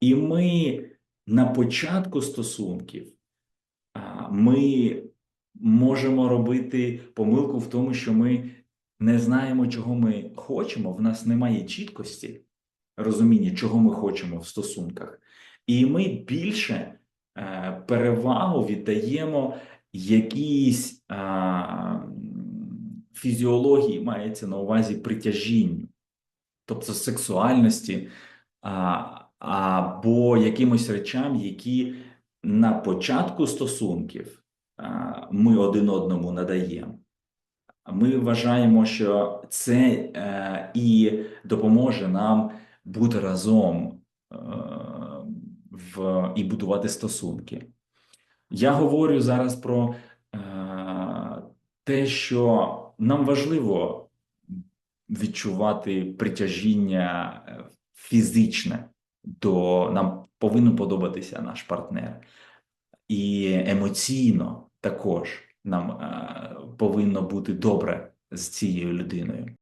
І ми на початку стосунків ми можемо робити помилку в тому, що ми не знаємо, чого ми хочемо. В нас немає чіткості розуміння, чого ми хочемо в стосунках, і ми більше е, перевагу віддаємо якійсь фізіології, мається на увазі притяжінню, тобто сексуальності, або якимось речам, які на початку стосунків ми один одному надаємо. Ми вважаємо, що це е, і допоможе нам бути разом е, в, і будувати стосунки. Я говорю зараз про е, те, що нам важливо відчувати притяжіння фізичне, до нам повинен подобатися наш партнер, і емоційно також нам е, повинно бути добре з цією людиною.